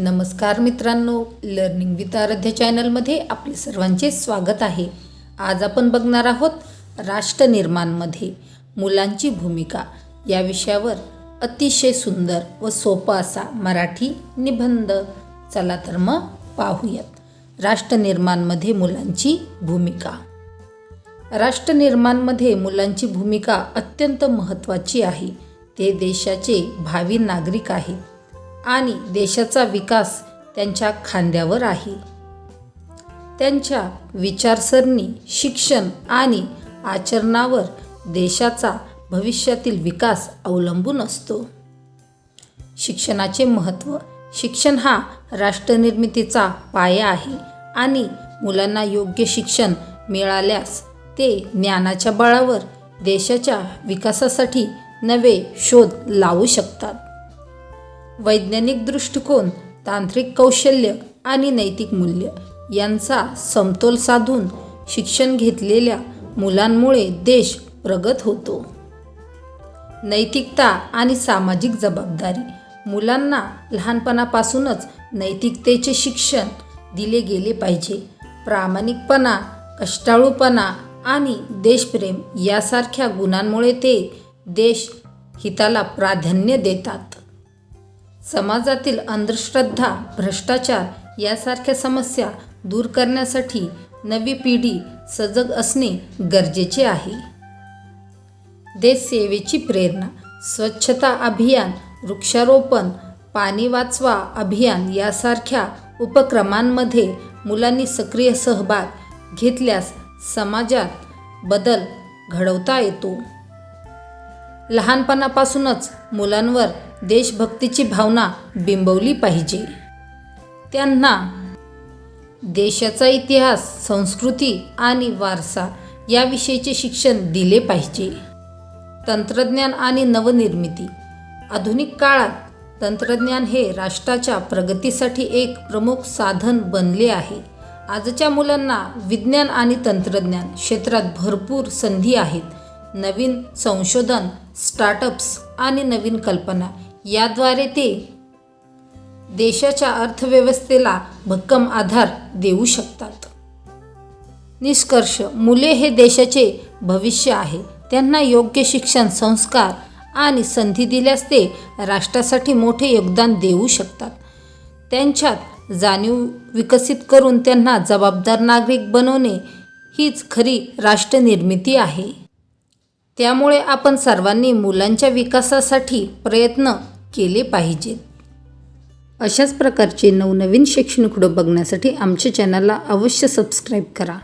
नमस्कार मित्रांनो learning with आराध्य चॅनलमध्ये आपले सर्वांचे स्वागत आहे. आज आपण बघणार आहोत राष्ट्रनिर्माणमध्ये मुलांची भूमिका. या विषयावर अतिशय सुंदर व सोपा असा मराठी निबंध. चला तर मग पाहूयात. राष्ट्रनिर्माणमध्ये मुलांची भूमिका. राष्ट्रनिर्माणमध्ये मुलांची भूमिका अत्यंत महत्त्वाची आहे. ते देशाचे भावी नागरिक आहेत आणि देशाचा विकास त्यांच्या खांद्यावर आहे. त्यांच्या विचारसरणी शिक्षण आणि आचरणावर देशाचा भविष्यातील विकास अवलंबून असतो. शिक्षणाचे महत्त्व शिक्षण हा राष्ट्रनिर्मितीचा पाया आहे आणि मुलांना योग्य शिक्षण मिळाल्यास ते ज्ञानाच्या बळावर देशाच्या विकासासाठी नवे शोध लावू शकतात. वैज्ञानिक दृष्टिकोन तांत्रिक कौशल्य आणि नैतिक मूल्य यांचा समतोल साधून शिक्षण घेतलेल्या मुलांमुळे देश प्रगत होतो. नैतिकता आणि सामाजिक जबाबदारी मुलांना लहानपणापासूनच नैतिकतेचे शिक्षण दिले गेले पाहिजे. प्रामाणिकपणा कष्टाळूपणा आणि देशप्रेम यासारख्या गुणांमुळे ते देश हिताला प्राधान्य देतात. समाजातील अंधश्रद्धा भ्रष्टाचार यासारख्या समस्या दूर करण्यासाठी नवी पिढी सजग असणे गरजेचे आहे. देशसेवेची प्रेरणा स्वच्छता अभियान वृक्षारोपण पाणी वाचवा अभियान यासारख्या उपक्रमांमध्ये मुलांनी सक्रिय सहभाग घेतल्यास समाजात बदल घडवता येतो. लहानपणापासूनच मुलांवर देशभक्तीची भावना बिंबवली पाहिजे. त्यांना देशाचा इतिहास संस्कृती आणि वारसा याविषयीचे शिक्षण दिले पाहिजे. तंत्रज्ञान आणि नवनिर्मिती. आधुनिक काळात तंत्रज्ञान हे राष्ट्राच्या प्रगतीसाठी एक प्रमुख साधन बनले आहे. आजच्या मुलांना विज्ञान आणि तंत्रज्ञान क्षेत्रात भरपूर संधी आहेत. नवीन संशोधन स्टार्टअप्स आणि नवीन कल्पना याद्वारे ते देशाच्या अर्थव्यवस्थेला भक्कम आधार देऊ शकतात. निष्कर्ष मुले हे देशाचे भविष्य आहे. त्यांना योग्य शिक्षण संस्कार आणि संधी दिल्यास ते राष्ट्रासाठी मोठे योगदान देऊ शकतात. त्यांच्यात जाणीव विकसित करून त्यांना जबाबदार नागरिक बनवणे हीच खरी राष्ट्रनिर्मिती आहे. त्यामुळे आपण सर्वांनी मुलांच्या विकासासाठी प्रयत्न केले पाहिजेत. अशाच प्रकारचे नवनवीन शैक्षणिक बघण्यासाठी आमच्या चॅनलला अवश्य सबस्क्राईब करा.